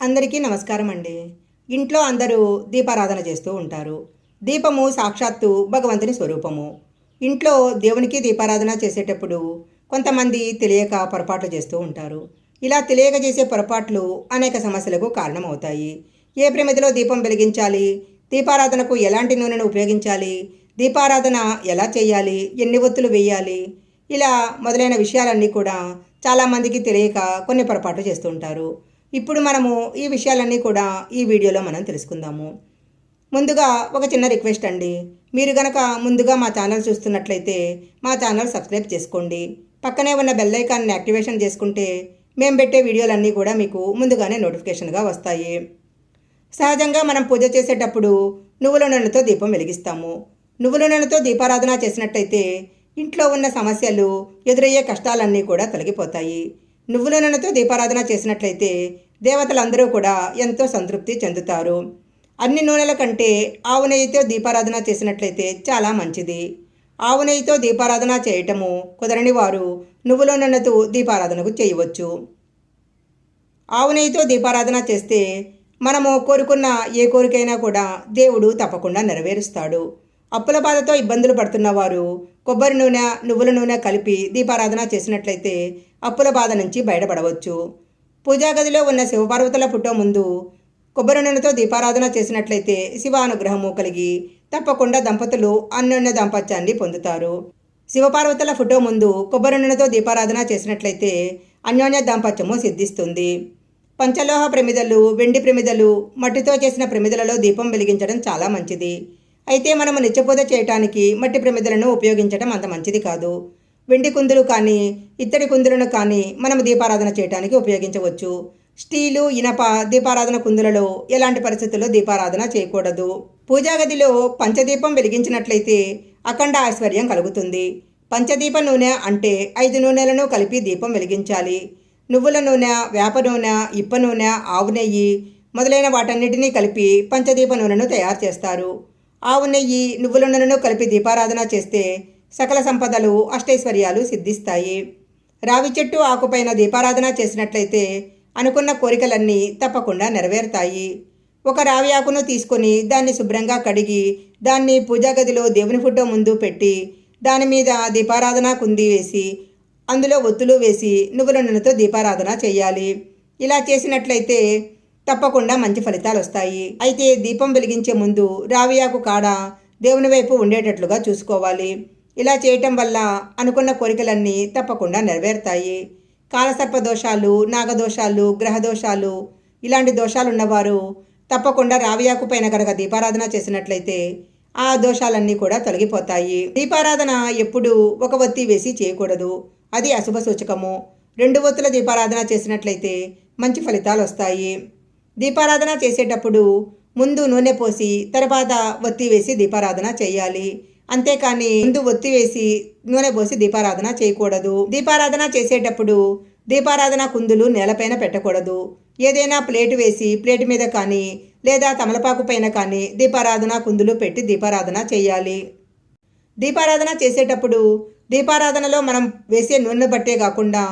అందరికీ నమస్కారం అండి ఇంట్లో అందరూ దీపారాధన చేస్తూ ఉంటారు. దీపము సాక్షాత్తు భగవంతుని స్వరూపము. ఇంట్లో దేవునికి దీపారాధన చేసేటప్పుడు కొంతమంది తెలియక పొరపాట్లు చేస్తూ ఉంటారు. ఇలా తెలియక చేసే పొరపాట్లు అనేక సమస్యలకు కారణమవుతాయి. ఏ ప్రమిదిలో దీపం వెలిగించాలి? దీపారాధనకు ఎలాంటి నూనెను ఉపయోగించాలి? దీపారాధన ఎలా చేయాలి? ఎన్ని ఒత్తులు వేయాలి? ఇలా మొదలైన విషయాలన్నీ కూడా చాలామందికి తెలియక కొన్ని పొరపాట్లు చేస్తూ ఉంటారు. ఇప్పుడు మనము ఈ విషయాలన్నీ కూడా ఈ వీడియోలో మనం తెలుసుకుందాము. ముందుగా ఒక చిన్న రిక్వెస్ట్ అండి. మీరు గనక ముందుగా మా ఛానల్ చూస్తున్నట్లయితే మా ఛానల్ సబ్స్క్రైబ్ చేసుకోండి. పక్కనే ఉన్న బెల్ ఐకాన్ని యాక్టివేషన్ చేసుకుంటే మేము పెట్టే వీడియోలన్నీ కూడా మీకు ముందుగానే నోటిఫికేషన్గా వస్తాయి. సహజంగా మనం పూజ చేసేటప్పుడు నువ్వుల నూనెతో దీపం వెలిగిస్తాము. నువ్వుల నూనెతో దీపారాధన చేసినట్టయితే ఇంట్లో ఉన్న సమస్యలు ఎదురయ్యే కష్టాలన్నీ కూడా తొలగిపోతాయి. నువ్వుల నూనెతో దీపారాధన చేసినట్లయితే దేవతలందరూ కూడా ఎంతో సంతృప్తి చెందుతారు. అన్ని నూనెల కంటే ఆవు నెయ్యితో దీపారాధన చేసినట్లయితే చాలా మంచిది. ఆవు నెయ్యితో దీపారాధన చేయటము కుదరని వారు నువ్వుల నూనెతో దీపారాధనకు చేయవచ్చు. ఆవు నెయ్యితో దీపారాధన చేస్తే మనము కోరుకున్న ఏ కోరికైనా కూడా దేవుడు తప్పకుండా నెరవేరుస్తాడు. అప్పుల బాధతో ఇబ్బందులు పడుతున్న వారు కొబ్బరి నూనె నువ్వుల నూనె కలిపి దీపారాధన చేసినట్లయితే అప్పుల బాధ నుంచి బయటపడవచ్చు. పూజా గదిలో ఉన్న శివపార్వతుల ఫోటో ముందు కొబ్బరి నూనెతో దీపారాధన చేసినట్లయితే శివానుగ్రహము కలిగి తప్పకుండా దంపతులు అన్యోన్య దాంపత్యాన్ని పొందుతారు. శివపార్వతుల ఫోటో ముందు కొబ్బరి నూనెతో దీపారాధన చేసినట్లయితే అన్యోన్య దాంపత్యము సిద్ధిస్తుంది. పంచలోహ ప్రమిదలు వెండి ప్రమిదలు మట్టితో చేసిన ప్రమిదలలో దీపం వెలిగించడం చాలా మంచిది. అయితే మనము నిత్యపూజ చేయటానికి మట్టి ప్రమిదలను ఉపయోగించడం అంత మంచిది కాదు. వెండి కుందులు కానీ ఇత్తడి కుందులను కానీ మనం దీపారాధన చేయటానికి ఉపయోగించవచ్చు. స్టీలు ఇనప దీపారాధన కుందులలో ఎలాంటి పరిస్థితుల్లో దీపారాధన చేయకూడదు. పూజాగదిలో పంచదీపం వెలిగించినట్లయితే అఖండ ఐశ్వర్యం కలుగుతుంది. పంచదీప నూనె అంటే ఐదు నూనెలను కలిపి దీపం వెలిగించాలి. నువ్వుల నూనె వేప నూనె ఇప్ప నూనె ఆవు నెయ్యి మొదలైన వాటన్నిటినీ కలిపి పంచదీప నూనెను తయారు చేస్తారు. ఆవు నెయ్యి నువ్వుల నూనెను కలిపి దీపారాధన చేస్తే సకల సంపదలు అష్టైశ్వర్యాలు సిద్ధిస్తాయి. రావి చెట్టు ఆకుపైన దీపారాధన చేసినట్లయితే అనుకున్న కోరికలన్నీ తప్పకుండా నెరవేరుతాయి. ఒక రావి ఆకును తీసుకొని దాన్ని శుభ్రంగా కడిగి దాన్ని పూజా గదిలో దేవుని ఫోటో ముందు పెట్టి దాని మీద దీపారాధన కుంది వేసి అందులో ఒత్తులు వేసి నువ్వుల నూనెతో దీపారాధన చేయాలి. ఇలా చేసినట్లయితే తప్పకుండా మంచి ఫలితాలు వస్తాయి. అయితే దీపం వెలిగించే ముందు రావియాకు కాడ దేవుని వైపు ఉండేటట్లుగా చూసుకోవాలి. ఇలా చేయటం వల్ల అనుకున్న కోరికలన్నీ తప్పకుండా నెరవేరుతాయి. కాలసర్ప దోషాలు నాగదోషాలు గ్రహదోషాలు ఇలాంటి దోషాలు ఉన్నవారు తప్పకుండా రావియాకు పైన కనుక దీపారాధన చేసినట్లయితే ఆ దోషాలన్నీ కూడా తొలగిపోతాయి. దీపారాధన ఎప్పుడు ఒక ఒత్తి వేసి చేయకూడదు. అది అశుభ సూచకము. రెండు ఒత్తుల దీపారాధన చేసినట్లయితే మంచి ఫలితాలు వస్తాయి. దీపారాధన చేసేటప్పుడు ముందు నూనె పోసి తర్వాత ఒత్తి వేసి దీపారాధన చేయాలి. అంతేకాని ముందు ఒత్తి వేసి నూనె పోసి దీపారాధన చేయకూడదు. దీపారాధన చేసేటప్పుడు దీపారాధన కుందులు నేలపైన పెట్టకూడదు. ఏదైనా ప్లేటు వేసి ప్లేటు మీద కానీ లేదా తమలపాకు పైన కానీ దీపారాధన కుందులు పెట్టి దీపారాధన చేయాలి. దీపారాధన చేసేటప్పుడు దీపారాధనలో మనం వేసే నూనె బట్టే కాకుండా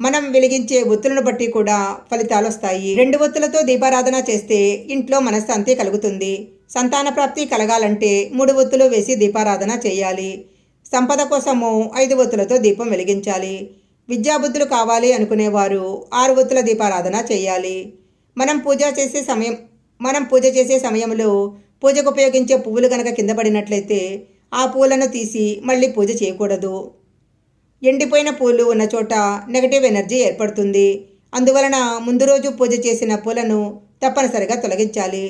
మనం వెలిగించే ఒత్తులను బట్టి కూడా ఫలితాలు వస్తాయి. రెండు ఒత్తులతో దీపారాధన చేస్తే ఇంట్లో మనశ్శాంతి కలుగుతుంది. సంతాన ప్రాప్తి కలగాలంటే మూడు ఒత్తులు వేసి దీపారాధన చేయాలి. సంపద కోసము ఐదు ఒత్తులతో దీపం వెలిగించాలి. విద్యాబుద్ధులు కావాలి అనుకునేవారు ఆరు ఒత్తుల దీపారాధన చేయాలి. మనం పూజ చేసే సమయం మనం పూజ చేసే సమయంలో పూజకు ఉపయోగించే పువ్వులు కనుక కింద పడినట్లయితే ఆ పూలను తీసి మళ్ళీ పూజ చేయకూడదు. ఎండిపోయిన పూలు ఉన్న చోట నెగటివ్ ఎనర్జీ ఏర్పడుతుంది. అందువలన ముందు రోజు పూజ చేసిన పూలను తప్పనిసరిగా తొలగించాలి.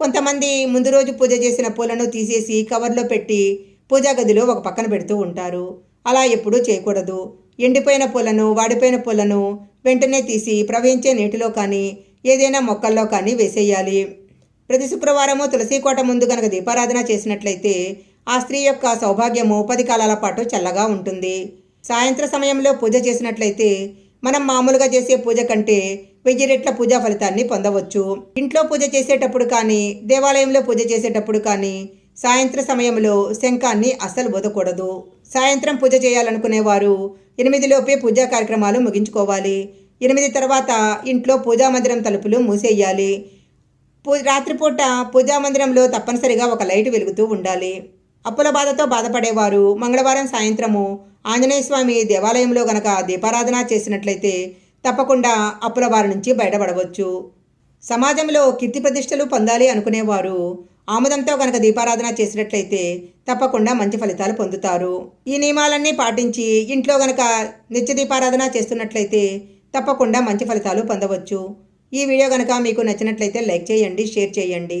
కొంతమంది ముందు రోజు పూజ చేసిన పూలను తీసేసి కవర్లో పెట్టి పూజా గదిలో ఒక పక్కన పెడుతూ ఉంటారు. అలా ఎప్పుడూ చేయకూడదు. ఎండిపోయిన పూలను వాడిపోయిన పూలను వెంటనే తీసి ప్రవహించే నీటిలో కానీ ఏదైనా మొక్కల్లో కానీ వేసేయాలి. ప్రతి శుక్రవారము తులసి కోట ముందు గనక దీపారాధన చేసినట్లయితే ఆ స్త్రీ యొక్క సౌభాగ్యము పది కాలాల పాటు చల్లగా ఉంటుంది. సాయంత్ర సమయంలో పూజ చేసినట్లయితే మనం మామూలుగా చేసే పూజ కంటే వెయ్యి రెట్ల పూజా ఫలితాన్ని పొందవచ్చు. ఇంట్లో పూజ చేసేటప్పుడు కానీ దేవాలయంలో పూజ చేసేటప్పుడు కానీ సాయంత్ర సమయంలో శంఖాన్ని అస్సలు బోదకూడదు సాయంత్రం పూజ చేయాలనుకునేవారు ఎనిమిదిలోపే పూజా కార్యక్రమాలు ముగించుకోవాలి. ఎనిమిది తర్వాత ఇంట్లో పూజా మందిరం తలుపులు మూసేయాలి. పూ రాత్రిపూట పూజా మందిరంలో తప్పనిసరిగా ఒక లైట్ వెలుగుతూ ఉండాలి. అప్పుల బాధతో బాధపడేవారు. మంగళవారం సాయంత్రము ఆంజనేయ స్వామి దేవాలయంలో గనక దీపారాధన చేసినట్లయితే తప్పకుండా అప్పుల బారి నుంచి బయటపడవచ్చు. సమాజంలో కీర్తి ప్రతిష్టలు పొందాలి అనుకునేవారు. ఆముదంతో గనక దీపారాధన చేసినట్లయితే తప్పకుండా మంచి ఫలితాలు పొందుతారు. ఈ నియమాలన్నీ పాటించి ఇంట్లో గనక నిత్య దీపారాధన చేస్తున్నట్లయితే తప్పకుండా మంచి ఫలితాలు పొందవచ్చు. ఈ వీడియో కనుక మీకు నచ్చినట్లయితే లైక్ చేయండి షేర్ చేయండి.